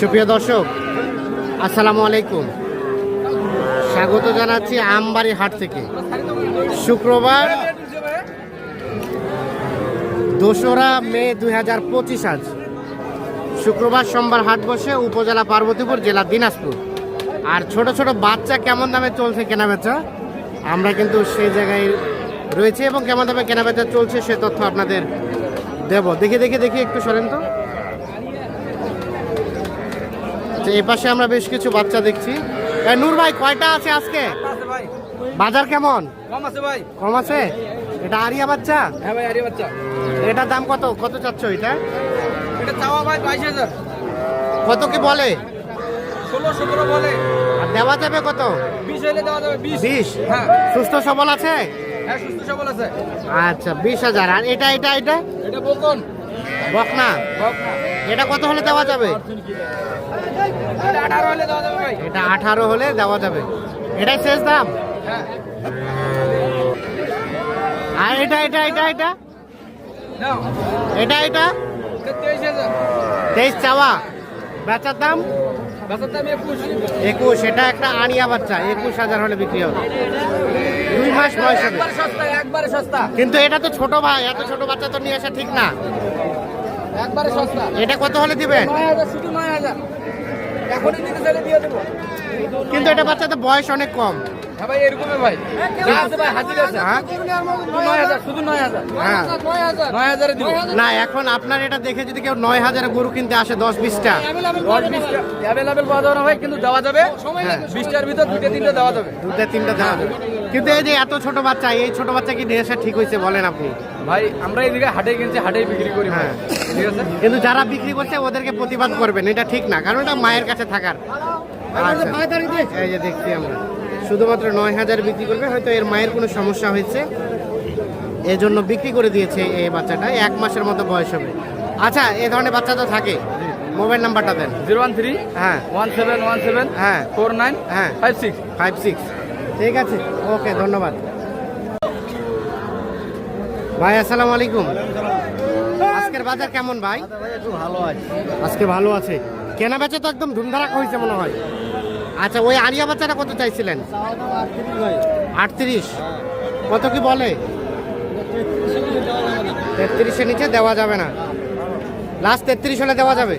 সুপ্রিয় দর্শক, আসসালামু আলাইকুম। স্বাগত জানাচ্ছি আমবাড়ি হাট থেকে। শুক্রবার, দোসরা মে দুই হাজার পঁচিশ আজ। শুক্রবার সোমবার হাট বসে উপজেলা পার্বতীপুর, জেলা দিনাজপুর। আর ছোট ছোট বাচ্চা কেমন দামে চলছে কেনাবেচা, আমরা কিন্তু সেই জায়গায় রয়েছে এবং কেমন দামে কেনাবেচা চলছে সে তথ্য আপনাদের দেব। দেখে দেখে, দেখি, একটু সরেন তো। আচ্ছা এই পাশে আমরা বেশ কিছু বাচ্চা দেখছি। নূর ভাই কয়টা আছে আজকে? বাজার কেমন? কম আছে ভাই। কম আছে? এটা আরিয়া বাচ্চা? হ্যাঁ ভাই আরে বাচ্চা। এটার দাম কত? কত চাচ্ছ এটা? এটা চাওয়া ভাই বাইশ হাজার। কত কি বলে? ষোলো সতেরো বলে। আর দেওয়া যাবে কত? বিশ হইলে দেওয়া যাবে বিশ। বিশ? হ্যাঁ। সুস্থ সবল আছে? হ্যাঁ সুস্থ সবল আছে। আচ্ছা বিশ হাজার। আর এটা এটা এটা? এটা বকন? বকনা। এটা কত হলে দেওয়া যাবে? এটা আঠারো হলে দেওয়া যাবে। এটাই শেষ দাম? আর এটা এটা এটা এটা? এটা এটা? তেইশ চাওয়া। বেচার দাম? একুশ। এটা একটা আনিয়া বাচ্চা, একুশ হাজার হলে বিক্রি হবে। দুই মাস বয়স হবে। কিন্তু এটা তো ছোট ভাই, এত ছোট বাচ্চা তো নিয়ে আসা ঠিক না। একবারে সস্তা। এটা কত হলে দিবেন? শুধু নয় হাজার। এখনই দিতে চাইলে দিয়ে দেবো। কিন্তু এটা বাচ্চাদের বয়স অনেক কম। হ্যাঁ ভাই এরকমই ভাই। ভাই হাজির আছে। হ্যাঁ? নয় হাজার শুধু নয় হাজার। হ্যাঁ। নয় হাজারে দিব। না এখন আপনার এটা দেখে যদি কেউ নয় হাজারে গরু কিনতে আসে দশ বিশটা। দশ বিশটা। অ্যাভেলেবেল পাওয়া যাবে না ভাই কিন্তু দেওয়া যাবে। হ্যাঁ। বিশটার ভিতর দুইটা তিনটা দেওয়া যাবে। দুটা তিনটা দেওয়া যাবে। কিন্তু এই যে এত ছোট বাচ্চা এই ছোট বাচ্চা কি নিয়ে আসা ঠিক হয়েছে বলেন আপনি? ভাই আমরা এইদিকে হাটে কিনছি হাটেই বিক্রি করি হ্যাঁ। ঠিক আছে? কিন্তু যারা বিক্রি করছে ওদেরকে প্রতিবাদ করবেন এটা ঠিক না কারণ এটা মায়ের কাছে থাকার। আচ্ছা। এই যে দেখছি আমরা। শুধুমাত্র নয় হাজার বিক্রি করবে হয়তো এর মায়ের কোনো সমস্যা হয়েছে। এই জন্য বিক্রি করে দিয়েছে এই বাচ্চাটা এক মাসের মতো বয়স হবে। আচ্ছা এই ধরনের বাচ্চা তো থাকে। মোবাইল নাম্বারটা দেন। জিরো ওয়ান থ্রি হ্যাঁ। ওয়ান সেভেন ওয়ান সেভেন হ্যাঁ। ফোর নাইন হ্যাঁ। Five six. Five six. ঠিক আছে, ওকে, ধন্যবাদ। ভাই, আসসালামু আলাইকুম। আজকের বাজার কেমন ভাই? ভালো আছে আজকে ভালো আছে। কেনা বেচা তো একদম ধুমধারাক হয়েছে মনে হয়। আচ্ছা ওই আরিয়া বাচ্চাটা কত চাইছিলেন? আটত্রিশ। কত কি বলে? তেত্রিশের নিচে দেওয়া যাবে না। লাস্ট তেত্রিশ হলে দেওয়া যাবে।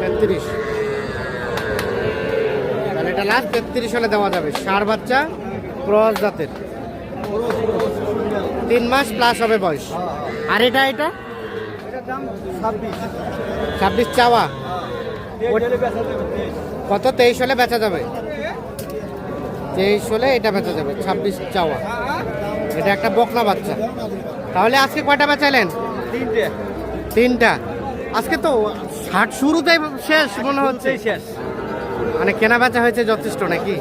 তেত্রিশ। এটা লাস্ট তেত্রিশ হলে দেওয়া যাবে। সার বাচ্চা ক্রস জাতের। তিন মাস প্লাস হবে বয়স। আর এটা এটা? ছাব্বিশ চাওয়া। কত? তেইশ হলে বেচা যাবে। তেইশ হলে এটা বেচা যাবে ছাব্বিশ চাওয়া। এটা একটা বকনা বাচ্চা। তাহলে আজকে কয়টা বেচালেন তিনটে। তিনটা। আজকে তো ষাট শুরুতেই শেষ মনে হচ্ছে। শেষ। মানে কেনা বেচা হয়েছে যথেষ্ট নাকি?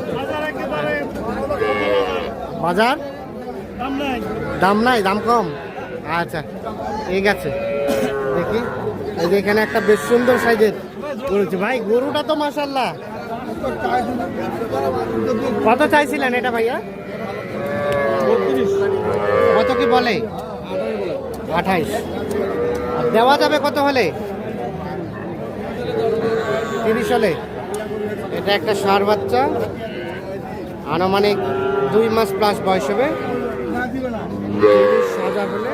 বাজার? দাম নাই, দাম কম? আচ্ছা ঠিক আছে। দেখি। এই যে এখানে একটা বেশ সুন্দর সাইজের গরু ভাই, গরুটা তো মাসাল্লাহ কত চাইছিলেন এটা ভাইয়া? কত কি বলে? আঠাইশ। দেওয়া যাবে কত হলে? তিরিশ হলে? এটা একটা সার বাচ্চা। আনুমানিক দুই মাস প্লাস বয়স হবে। হাজার হলে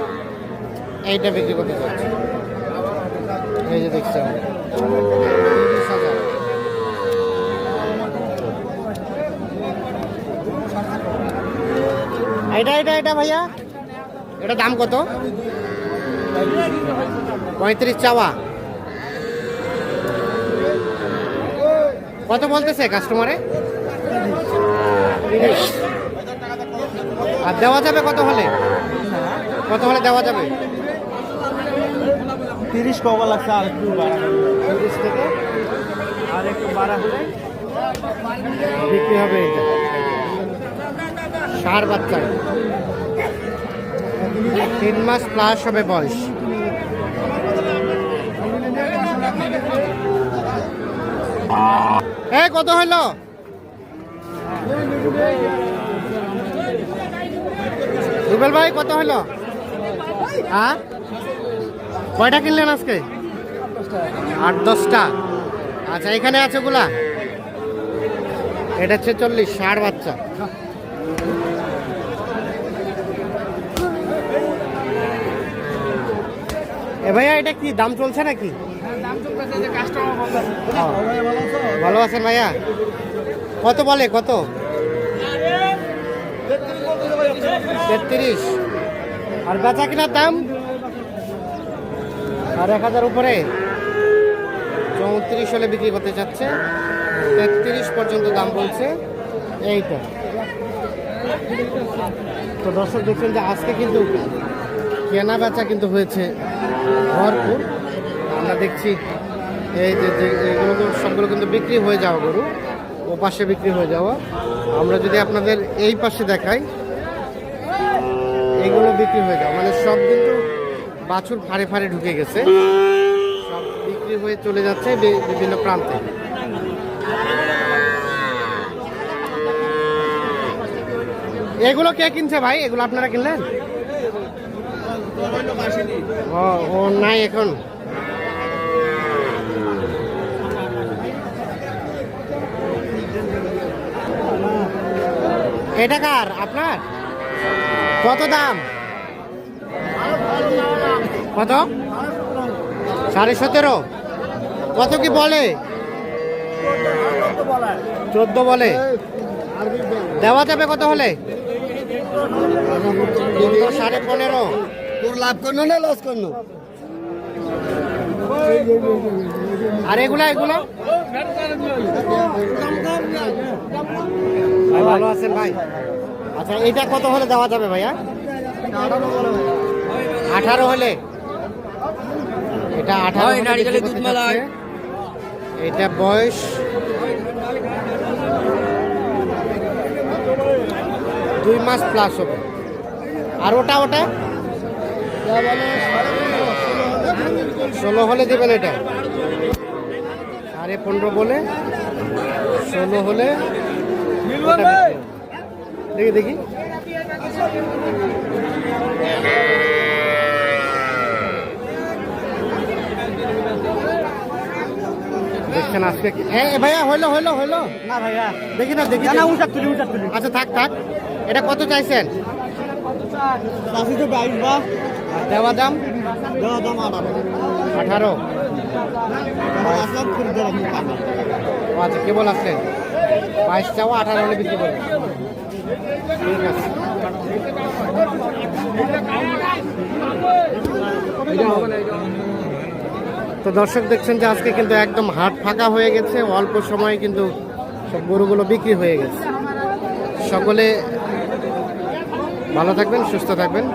এইটা বিক্রি করতে চাচ্ছি এই যে দেখছি এটা এটা এটা ভাইয়া। এটা দাম কত? পঁয়ত্রিশ চাওয়া। কত বলতেছে কাস্টমারে। আর দেওয়া যাবে কত হলে? কত হলে দেওয়া যাবে? তিরিশ কবা লাগছে আর একটু তিরিশ থেকে? আর একটু বাড়া হলে? বিক্রি হবে এটা সার বাচ্চা। তিন মাস প্লাস হবে বয়স। এ কত হইল? রুবেল ভাই, কত হইল? হ্যাঁ? কয়টা কিনলেন আজকে? আট দশটা। আচ্ছা এখানে আছে গুলা এটা হচ্ছে চল্লিশ, ষাট বাচ্চা। এ ভাইয়া, এটা কি, দাম চলছে নাকি দাম চলতেছে যে কাস্টমার বলতে ভালো আছেন ভাইয়া? কত বলে? কত? তেত্রিশ। আর বেচা কিনার দাম? আর এক হাজার উপরে। চৌত্রিশ হলে বিক্রি করতে চাচ্ছে। তেত্রিশ পর্যন্ত দাম বলছে। এইটা। তো দর্শক দেখছেন যে আজকে কিন্তু কেনা বেচা কিন্তু হয়েছে ভরপুর। আমরা দেখছি এই যে এগুলো সবগুলো কিন্তু বিক্রি হয়ে যাওয়া গরু। ও পাশে বিক্রি হয়ে যাওয়া। আমরা যদি আপনাদের এই পাশে দেখাই, এগুলো বিক্রি হয়ে যাওয়া। মানে সব কিন্তু বাছুর ফাড়ে ফাড়ে ঢুকে গেছে। সব বিক্রি হয়ে চলে যাচ্ছে বিভিন্ন প্রান্তে। এগুলো কে কিনছে ভাই? এগুলো আপনারা কিনলেন? ও নাই এখন। এটা কার? আপনার? কত দাম? কত? সাড়ে সতেরো। কত কি বলে? চোদ্দ বলে। দেওয়া যাবে কত হলে? সাড়ে পনেরো। লাভ করল না লস করল? আর এগুলা এগুলো? ভাই ভালো আছেন ভাই? আচ্ছা এটা কত হলে দেওয়া যাবে ভাইয়া? আঠারো হলে? এটা আঠারো নারিকেলের দুধ। এটা বয়স? দুই মাস প্লাস হবে। আর ওটা ওটা? ষোলো হলে দেবেন এটা। সাড়ে পনেরো বলে ষোলো হলে। দেখি দেখি। দেখছেন আজকে এ ভাইয়া হইল হইল হইল। না ভাইয়া। দেখি না দেখি না। উঠার তুলি উঠার তুলি। আচ্ছা থাক থাক। এটা কত চাইছেন? দেওয়া দাম? আঠারো। আচ্ছা কেবল আসলেন বাইশ চাও আঠারো হলে বিক্রি করবেন ঠিক আছে। তো দর্শক দেখছেন যে আজকে কিন্তু একদম হাট ফাঁকা হয়ে গেছে, অল্প সময়ে কিন্তু সব গরুগুলো বিক্রি হয়ে গেছে। সকলে ভালো থাকবেন, সুস্থ থাকবেন।